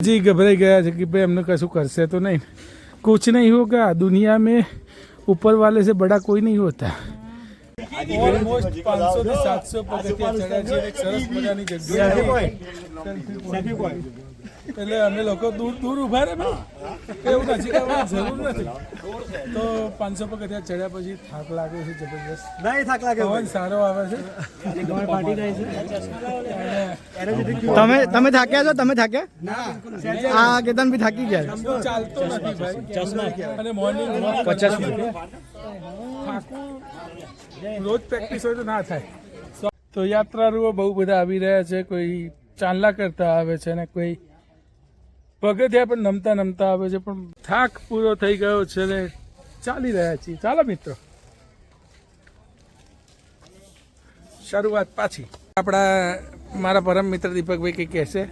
જી ગભરાઈ ગયા છે કે ભાઈ એમને કશું કરશે તો નહીં કુછ નહીં હોગા દુનિયા મેં ઉપર વાલે સે બડા કોઈ નહીં હોતા ઓલમોસ્ટ પાંચસો થી સાતસો પગથિયા ચડ્યા છે એક સરસ મજાની જગ્યા એટલે અમે લોકો દૂર દૂર ઊભા રહે એવું નજીક આવવાની જરૂર નથી. તો પાંચસો પગથિયા ચડ્યા પછી થાક લાગે છે જબરજસ્ત. નહીં થાક લાગે પવન સારો આવે છે. તમે તમે થાક્યા છો? તમે થાક્યા? આ કેતન બી થાકી ગયા ચાલતો નથી ભાઈ. અને મોર્નિંગ પચાસ રોજ પ્રેક્ટિસ હોય તો ના થાય. તો યાત્રાળુઓ બહુ બધા આવી રહ્યા છે. કોઈ ચાંદલા કરતા આવે છે ને કોઈ પગથિયા પણ નમતા નમતા આવે છે, પણ થાક પૂરો થઈ ગયો છે ને ચાલી રહ્યા છીએ. ચાલો મિત્રો. શરૂઆત પાછી. આપણા મારા પરમ મિત્ર દીપકભાઈ કંઈ કહેશે?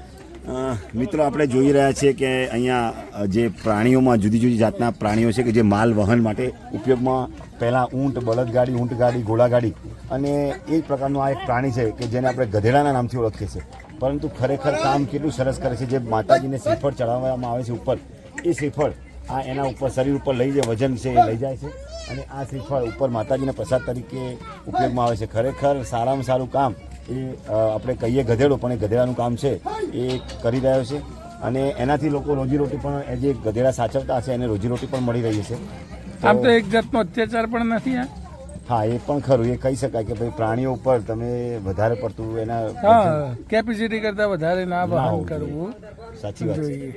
મિત્રો, આપણે જોઈ રહ્યા છીએ કે અહીંયા જે પ્રાણીઓમાં જુદી જુદી જાતના પ્રાણીઓ છે કે જે માલ વહન માટે ઉપયોગમાં પહેલાં ઊંટ, બળદગાડી, ઊંટગાડી, ઘોડાગાડી અને એ જ પ્રકારનું આ એક પ્રાણી છે કે જેને આપણે ગધેડાના નામથી ઓળખીએ છીએ. પરંતુ ખરેખર કામ કેટલું સરસ કરે છે જે માતાજીને શ્રીફળ ચડાવવામાં આવે છે ઉપર એ શ્રીફળ આ એના ઉપર શરીર ઉપર લઈ જે વજન છે એ લઈ જાય છે અને આ શ્રીફળ ઉપર માતાજીના પ્રસાદ તરીકે ઉપયોગમાં આવે છે. ખરેખર સારામાં સારું કામ એ આપણે કહીએ ગધેડો પણ એ ગધેડાનું કામ છે એ કરી રહ્યો છે. અને એનાથી લોકો રોજીરોટી પણ એ જે ગધેડા સાચવતા હશે એને રોજીરોટી પણ મળી રહી છે. આમ તો એક જાતનો અત્યાચાર પણ નથી આ? હા એ પણ ખરું. એ કહી શકાય કે ભાઈ પ્રાણીઓ ઉપર તમે વધારે પડતું એના હા કેપેસિટી કરતા વધારે ના વહન કરવું સાચી વાત જોઈએ.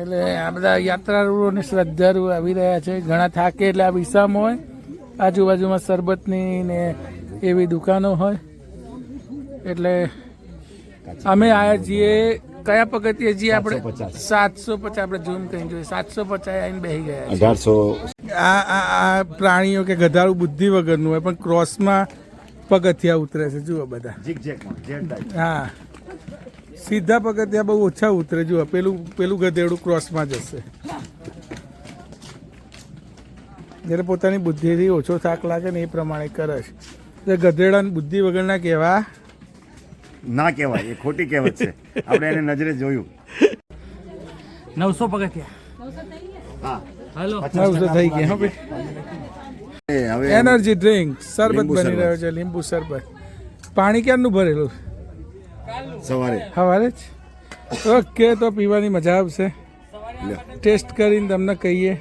એટલે આ બધા યાત્રાળુઓ અને શ્રદ્ધાળુઓ આવી રહ્યા છે. ઘણા થાકે એટલે આ વિસામ હોય. આજુબાજુમાં શરબતની ને એવી દુકાનો હોય. એટલે અમે આયા છીએ કયા પગથિયે છીએ આપણે 750. સાતસો પચાસ આપણે ઝૂમ કરી જોઈએ. સાતસો પચાસ આવીને બેસી ગયા અઢારસો આ આ આ પ્રાણીઓ કે ગધાડું બુદ્ધિ વગરનું હોય પણ ક્રોસમાં પગથિયા ઉતરે છે. જુઓ બધા. હા. સીધા પગથિયા બહુ ઓછા ઉતરે. જુઓ પેલું પેલું ગધેડું ક્રોસમાં જશે. જ્યારે પોતાની બુદ્ધિથી ઓછો થાક લાગે ને એ પ્રમાણે કરે છે. એટલે ગધેડાની બુદ્ધિ વગરના કહેવા. ના કહેવાય એ ખોટી કહેવત છે. આપણે એને નજરે જોયું. નવસો પગથિયા. હા. થઈ ગયા. હવે એનર્જી ડ્રિંક શરબત બની રહ્યો છે લીંબુ શરબત. પાણી ક્યારનું ભરેલું? સવારે. સવારે જ? ઓકે તો પીવાની મજા આવશે. ટેસ્ટ કરીને તમને કહીએ.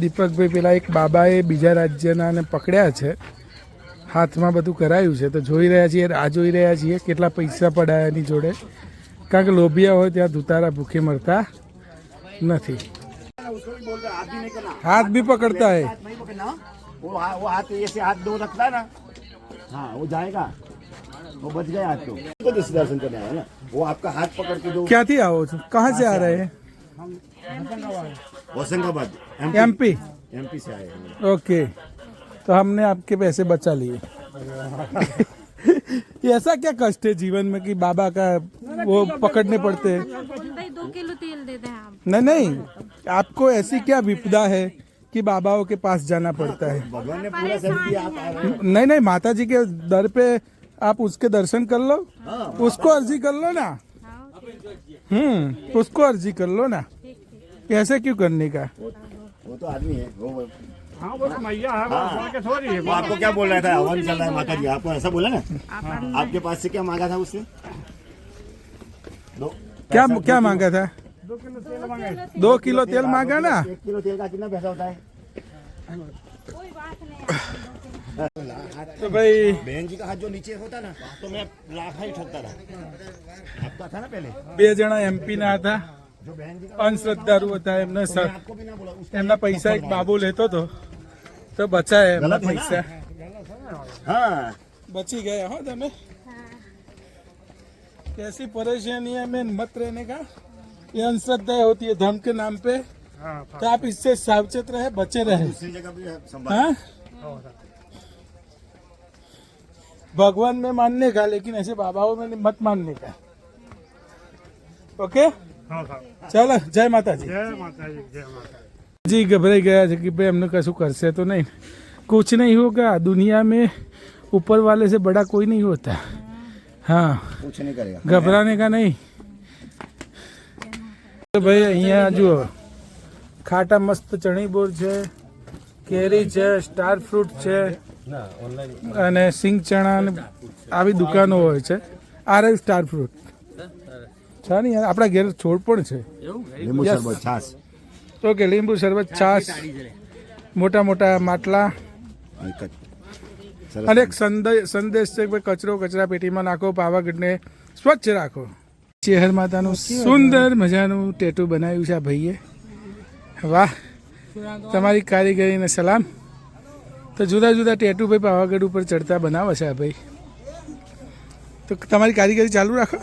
દીપકભાઈ પેલા એક બાબાએ બીજા રાજ્યના પકડ્યા છે. હાથમાં બધું કરાયું છે તો જોઈ રહ્યા છીએ આ જોઈ રહ્યા છીએ કેટલા પૈસા પડાયા એની જોડે કારણ કે લોભિયા હોય ત્યાં ધુતારા ભૂખે મરતા નથી હાથ भी पकड़ता है नहीं पकड़ना वो हा- वो हाथ ऐसे हाथ दो रखता है ना हाँ वो जाएगा वो बच गया हाथ तो तो जिस दर्शन करने आया ना वो आपका हाथ पकड़ के जो ક્યાંથી આવો છો कहाँ से आ रहे हैं होशंगाबाद एमपी एमपी से आए हैं ओके तो हमने आपके पैसे बचा लिए। ये ऐसा क्या कष्ट है जीवन में कि बाबा का वो पकड़ने पड़ते हैं? दो किलो तेल दे दें आप। नहीं नहीं आपको ऐसी क्या विपदा है कि बाबाओं के पास जाना पड़ता है? हो। नहीं नहीं माता जी के दर पे आप उसके दर्शन कर लो। उसको अर्जी कर लो ना। हम्म उसको अर्जी कर लो ना। ऐसे क्यों करने का? वो तो आदमी है वो हाँ वो तो मैया है वो आपको क्या बोल रहा था हवन चल रहा है माता जी आपको ऐसा बोला ना आपके पास से क्या मांगा था उससे दो क्या क्या मांगा था दो किलो तेल मांगा ना एक किलो तेल का कितना पैसा होता है तो भाई बहन जी का हाथ जो नीचे होता ना तो मैं लाखा ही ठगता था आपका था ना पहले બે જણા એમપી ના હતા जो बहन जी का અંધશ્રદ્ધાળુ હતા એમને સ- आपको भी ना बोला उस એમના પૈસા એક બાબુ લેતો હતો તો બચાય એમના ગલત હે ના? પૈસા हाँ बची गए हो તમે कैसी परेशानी है में मत रहने का ये अंधश्रद्धा होती है धर्म के नाम पे तो आप इससे सावचेत रहे बचे रहे दूसरी जगह भी संभाल हाँ भगवान में मानने का लेकिन ऐसे बाबाओं में मत मानने का ओके ચાલો જય માતાજી જી ગભરાઈ ગયા છે કે ભાઈ અમને કશું કરશે તો નહીં कुछ नहीं होगा दुनिया में ऊपर वाले से बड़ा कोई नहीं होता हाँ कुछ नहीं करेगा घबराने का नहीं તો ભાઈ અહીંયા જુઓ ખાટા મસ્ત ચણી બોર છે કેરી છે સ્ટાર ફ્રૂટ છે અને સિંગ ચણા ને આવી દુકાનો હોય છે આ રહ્યું સ્ટાર ફ્રૂટ છે ને આપણા ઘેર છોડ પણ છે. લીંબુ. શરબત છાસ ઓકે લીંબુ શરબત છાશ મોટા મોટા માટલા. અને એક સંદેશ સંદેશ છે કે કચરો કચરા પેટીમાં નાખો પાવાગઢને સ્વચ્છ રાખો. ચેહર માતાનું સુંદર મજાનું ટેટુ બનાવ્યું છે આ ભાઈએ. વાહ. તમારી કારીગરીને સલામ. તો જુદા જુદા ટેટુ ભાઈ પાવાગઢ ઉપર ચડતા બનાવે છે આ ભાઈ. તો તમારી કારીગરી ચાલુ રાખો.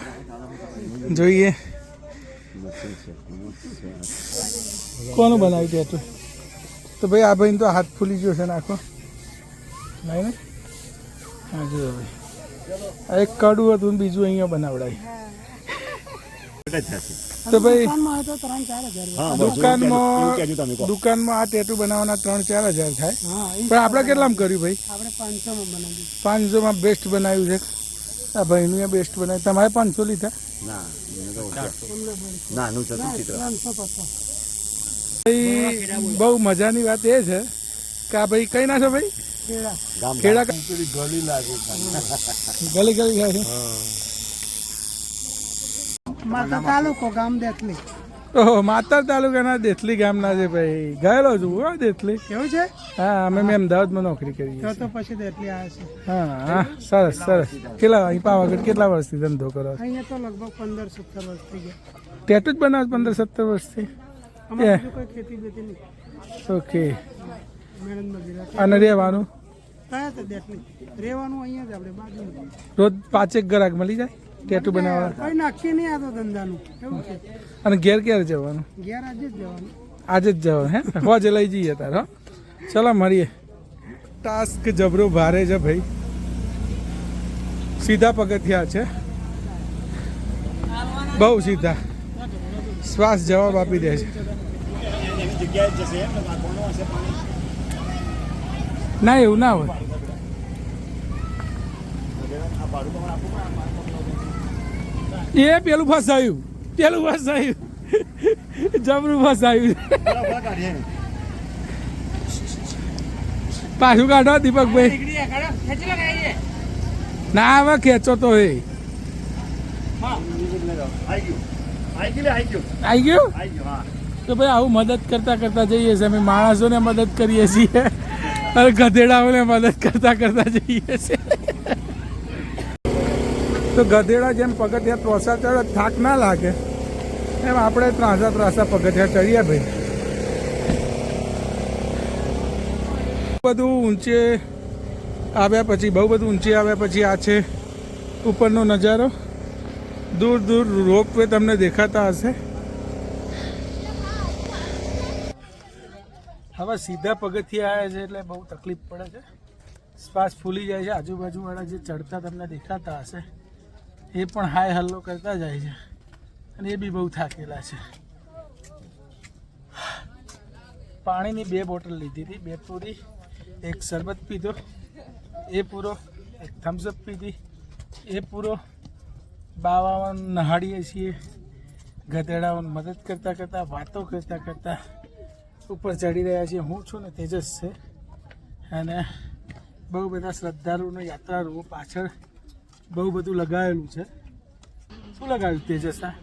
જોઈએ. કોનું બનાવ્યું ટેટુ તો? ભાઈ આ ભાઈ તો હાથ ફૂલી ગયો છે નાખો નહીં ને? હા જો ભાઈ આ એક કડું હતું ને બીજું અહીંયા બનાવડાય. તો ભાઈ દુકાનમાં. દુકાનમાં આ ટેટુ બનાવવાના ત્રણ ચાર હજાર થાય. પણ આપણે કેટલામાં કર્યું ભાઈ? પાંચસોમાં બેસ્ટ બનાવ્યું છે. આ ભાઈનું એ બેસ્ટ બનાવ્યું. તમારે પાંચસો લીધા. ના ચતુર બહુ મજાની વાત એ છે કે આ ભાઈ કઈ ના છો ભાઈ? ખેડા. ગલી ગલી લાગે ગલી ગલી લાગે માતા તાલુકો ગામ દેખલી. ઓહો માતર તાલુકાના દેથલી ગામના છે ભાઈ. ગયેલો છું હો દેથલી. કેવું છે? હા અમે મેં અમદાવાદમાં નોકરી કરી તો તો પછી દેથલી આવે છે. હા હા સરસ સરસ. કેટલા અહીં પાવાગઢ કેટલા વર્ષથી ધંધો કરો? અહીંયા તો લગભગ પંદર સત્તર વર્ષથી ગયા. ટેટુ જ બનાવો પંદર સત્તર વર્ષથી? ખેતી બેતી નહીં. ઓકે. અને રહેવાનું? રહેવાનું અહીંયા જ આપણે બાજુ રોજ પાંચેક ગ્રાહક મળી જાય? ટેટુ બનાવવા? કોઈ નાખીએ નહીં આ તો ધંધાનું. એવું છે. અને ઘેર ક્યારે જવાનું? ઘેર આજે જ જવાનું. આજે જ જવાનું હે? હોજે લઈ જઈએ તારો હો. ચલો મળીએ. ટાસ્ક જબરો ભારે છે ભાઈ. સીધા પગથિયા છે. બહુ સીધા. શ્વાસ જવાબ આપી દે છે. ના એવું ના હોય આ ભાડું તમારે આપવું પડે એ પેલું ફસાયું. પેલું ફસાયું. જબરું ફસાયું. પાછું કાઢો દીપકભાઈ. ના, હવે ખેંચો તો એ. આવી ગયું? તો ભાઈ આવું મદદ કરતા કરતા જઈએ છીએ. અમે માણસોને મદદ કરીએ છીએ. અને ગધેડાઓને મદદ કરતા કરતા જઈએ છીએ. તો ગધેડા જેમ પગથિયા ત્રોસા ચડે, થાક ના લાગે. એમ આપણે ત્રાસા ત્રાસા પગથિયા ચડીએ ભાઈ. બધું ઊંચે આવ્યા પછી, બહુ બધું ઊંચે આવ્યા પછી આ છે ઉપરનો નજારો. દૂર દૂર રોપવે તમને દેખાતા હશે. હવે સીધા પગથિયા આવ્યા છે એટલે બહુ તકલીફ પડે છે. શ્વાસ ફૂલી જાય છે, આજુબાજુવાળા જે ચડતા તમને દેખાતા હશે. એ પણ હાય હલ્લો કરતા જાય છે. અને એ બી બહુ થાકેલા છે. પાણીની બે બોટલ લીધી હતી, બે પૂરી, એક શરબત પીધો, એ પૂરો, એક થમ્સઅપ પીધી, એ પૂરો. બાવાઓને નહાડીએ છીએ, ગધેડાઓને મદદ કરતાં કરતાં, વાતો કરતાં કરતાં ઉપર ચડી રહ્યા છીએ. હું છું ને તેજસ છે. અને બહુ બધા શ્રદ્ધાળુનો યાત્રાળુઓ પાછળ બહુ બધું લગાવેલું છે. શું લગાવ્યું? તેજસા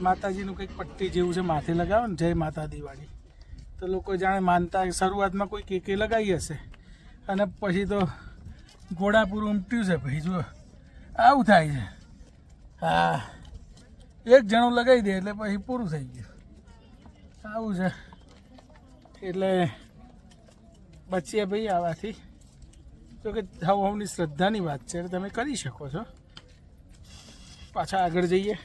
માતાજીનું કંઈક પટ્ટી જેવું છે, માથે લગાવે ને જય માતા દિવાળી. તો લોકો જાણે માનતા શરૂઆતમાં કોઈ કે કે લગાવી હશે. અને પછી તો ઘોડાપુર ઉમટ્યું છે, ભાઈ જુઓ. આવું થાય છે. હા. એક જણું લગાવી દે એટલે પછી પૂરું થઈ ગયું. આવું છે. એટલે બચીએ ભાઈ આવાથી. તો કે હવ હવની શ્રદ્ધાની વાત છે તમે કરી શકો છો. પાછા આગળ જઈએ.